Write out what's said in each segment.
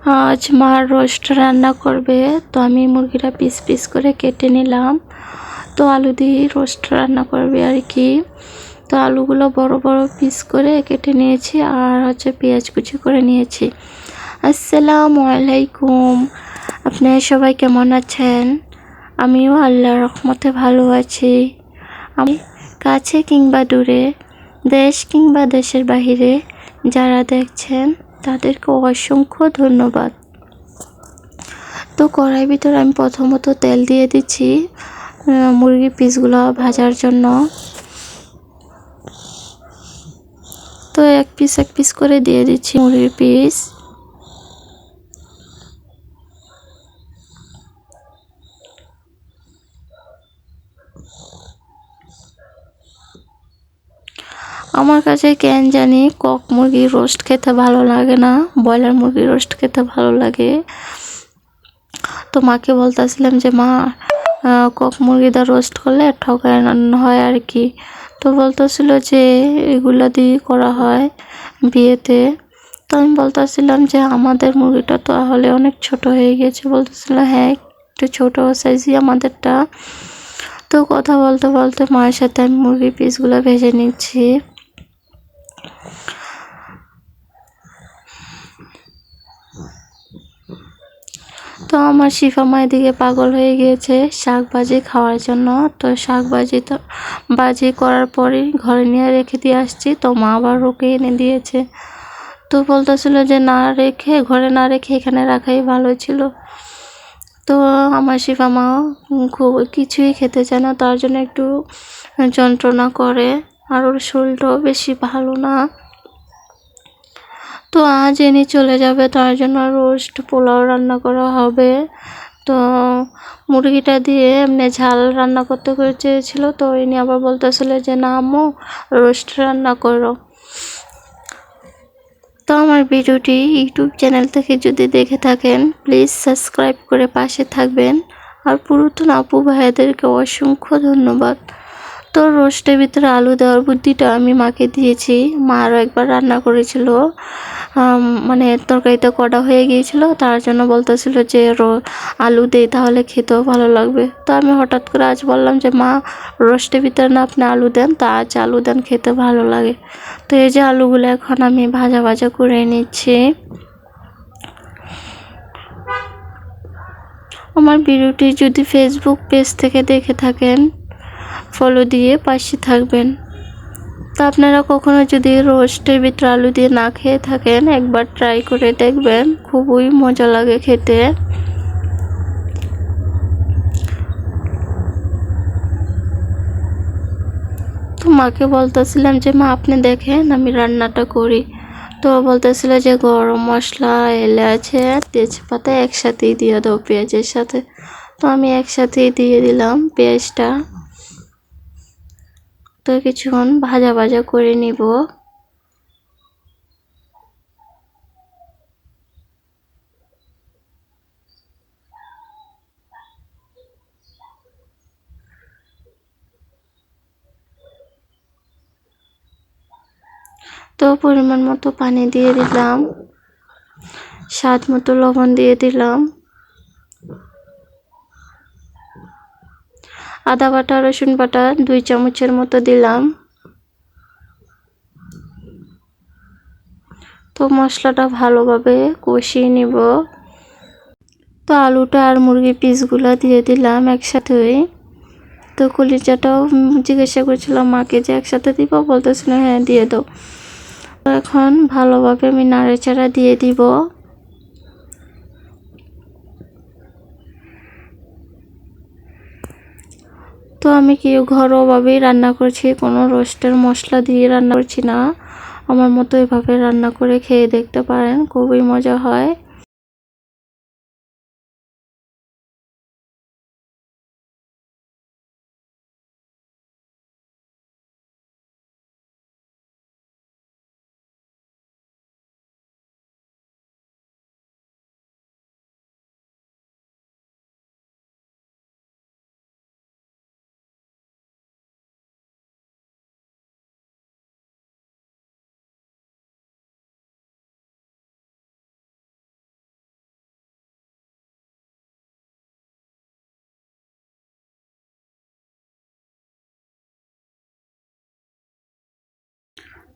আজ মা রোস্ট রান্না করবে, তো আমি মুরগিটা পিস পিস করে কেটে নিলাম। তো আলু দিয়ে রোস্ট রান্না করবে আর কি। তো আলুগুলো বড় বড় পিস করে কেটে নিয়েছি আর হচ্ছে পেঁয়াজ কুচি করে নিয়েছি। আসসালামু আলাইকুম। আপনি সবাই কেমন আছেন? আমিও আল্লাহর রহমতে ভালো আছি। আমি কাছে কিংবা দূরে, দেশ কিংবা দেশের বাহিরে, যারা দেখছেন তাদেরকে অসংখ্য ধন্যবাদ। তো কড়াই ভিতরে আমি প্রথমত তেল দিয়ে দিচ্ছি মুরগির পিসগুলো ভাজার জন্য। তো এক পিস এক পিস করে দিয়ে দিচ্ছি মুরগির পিস আমার কাছে কেন জানি কক মুরগির রোস্ট খেতে ভালো লাগে না, ব্রয়লার মুরগির রোস্ট খেতে ভালো লাগে। তো মাকে বলতেছিলাম যে, মা কক মুরগিটা রোস্ট করলে ঠকায় হয় আর কি। তো বলতেছিল যে, এগুলো দিয়ে করা হয় বিয়েতে। তো আমি বলতেছিলাম যে, আমাদের মুরগিটা তো তাহলে অনেক ছোট হয়ে গেছে। বলতেছিল হ্যাঁ একটু ছোট সাইজই আমাদেরটা। তো কথা বলতে বলতে মায়ের সাথে আমি মুরগির পিসগুলো ভেজে নিচ্ছি। তো আমার শিফা মা এদিকে পাগল হয়ে গিয়েছে শাক ভাজি খাওয়ার জন্য। তো শাক ভাজি তো ভাজি করার পরেই ঘরে নিয়ে রেখে দিয়ে আসছি। তো মা আবার রুকে এনে দিয়েছে। তো বলতেছিল যে না রেখে, ঘরে না রেখে এখানে রাখাই ভালো ছিল। তো আমার শিফা মা খুব কিছুই খেতে চায় না, তার জন্য একটু যন্ত্রণা করে। আর ওর শরীরটাও বেশি ভালো না। তো আজ এনে চলে যাবে, তার জন্য রোস্ট পোলাও রান্না করা হবে। তো মুরগিটা দিয়ে এমনি ঝাল রান্না করতে করে চেয়েছিল, তো ইনি আবার বলতেছিল যে, না আম্মু রোস্ট রান্না করো। তো আমার ভিডিওটি ইউটিউব চ্যানেল থেকে যদি দেখে থাকেন প্লিজ সাবস্ক্রাইব করে পাশে থাকবেন। আর পুরাতন আপু ভাইয়াদেরকে অসংখ্য ধন্যবাদ। তো রোস্টের ভিতরে আলু দেওয়ার বুদ্ধিটা আমি মাকে দিয়েছি। মা আরও একবার রান্না করেছিল। মানে তরকারিটা কড়া হয়ে গিয়েছিল, তার জন্য বলতেছিল যে আলু দেই তাহলে খেতেও ভালো লাগবে। তো আমি হঠাৎ করে আজ বললাম যে, মা, রোস্টের ভিতরে না আপনি আলু দেন, তা আজ আলু দেন, খেতে ভালো লাগে। তো এই যে আলুগুলো এখন আমি ভাজা ভাজা করে নিচ্ছি। আমার ভিডিওটি যদি ফেসবুক পেজ থেকে দেখে থাকেন ফলো দিয়ে পাশে থাকবেন। তো আপনারা কখনো যদি রোস্টের ভিতরে আলু দিয়ে না খেয়ে থাকেন, একবার ট্রাই করে দেখবেন, খুবই মজা লাগে খেতে। তো মাকে বলতেছিলাম যে, মা, আপনি দেখেন, আমি রান্নাটা করি। তো বলতেছিল যে, গরম মশলা, এলাচ তেজপাতা একসাথেই দিয়ে দাও পেঁয়াজের সাথে। তো আমি একসাথেই দিয়ে দিলাম পেঁয়াজটা। কিছুক্ষণ ভাজা ভাজা করে নিব। তো পরিমাণ মতো পানি দিয়ে দিলাম। স্বাদ মতো লবণ দিয়ে দিলাম। আদা বাটা, রসুন বাটা দুই চামচের মতো দিলাম। তো মশলাটা ভালোভাবে কষিয়ে নিব। তো আলুটা আর মুরগি পিসগুলো দিয়ে দিলাম একসাথেই তো কলিজাটাও জিজ্ঞাসা করছিলাম, মাকে যে একসাথে দিব? বলতেছিল হ্যাঁ দিয়ে দাও। এখন ভালোভাবে আমি নাড়াচাড়া দিয়ে দিব। তো আমি কি ঘরোয়াভাবেই রান্না করছি? কোনো রোস্টের মশলা দিয়ে রান্না করছি না। আমার মতো এভাবে রান্না করে খেয়ে দেখতে পারেন, খুবই মজা হয়।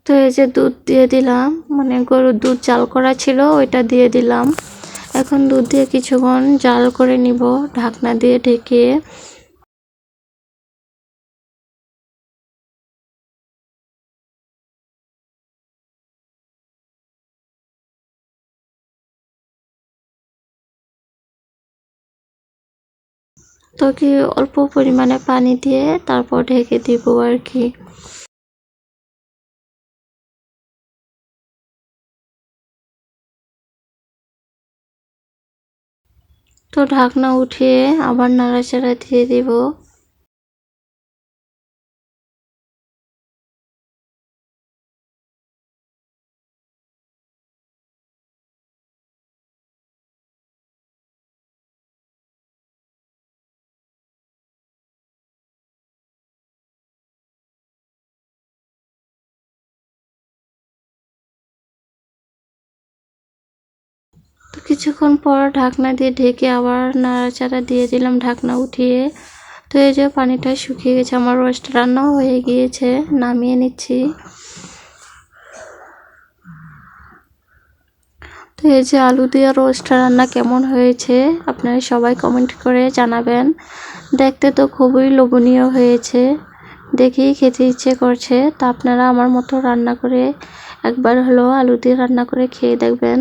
তো এই যে দুধ দিয়ে দিলাম মানে গরুর দুধ জাল করা ছিল, ওইটা দিয়ে দিলাম। এখন দুধ দিয়ে কিছুক্ষণ জাল করে নিব, ঢাকনা দিয়ে ঢেকে। তো কি অল্প পরিমাণে পানি দিয়ে তারপর ঢেকে দিব আর কি। তো ঢাকনা উঠিয়ে আবার নাড়াচাড়া দিয়ে দিব। কিছুক্ষণ পর ঢাকনা দিয়ে ঢেকে আবার নাড়াচাড়া দিয়ে দিলাম ঢাকনা উঠিয়ে। তো এই যে পানিটা শুকিয়ে গেছে, আমার রোস্ট রান্নাও হয়ে গিয়েছে, নামিয়ে নিচ্ছি। তো এই যে আলু দিয়ে রোস্ট রান্না কেমন হয়েছে, আপনারা সবাই কমেন্ট করে জানাবেন। দেখতে তো খুবই লোভনীয় হয়েছে, দেখেই খেতে ইচ্ছে করছে। তা আপনারা আমার মতো রান্না করে একবার হলো আলু দিয়ে রান্না করে খেয়ে দেখবেন।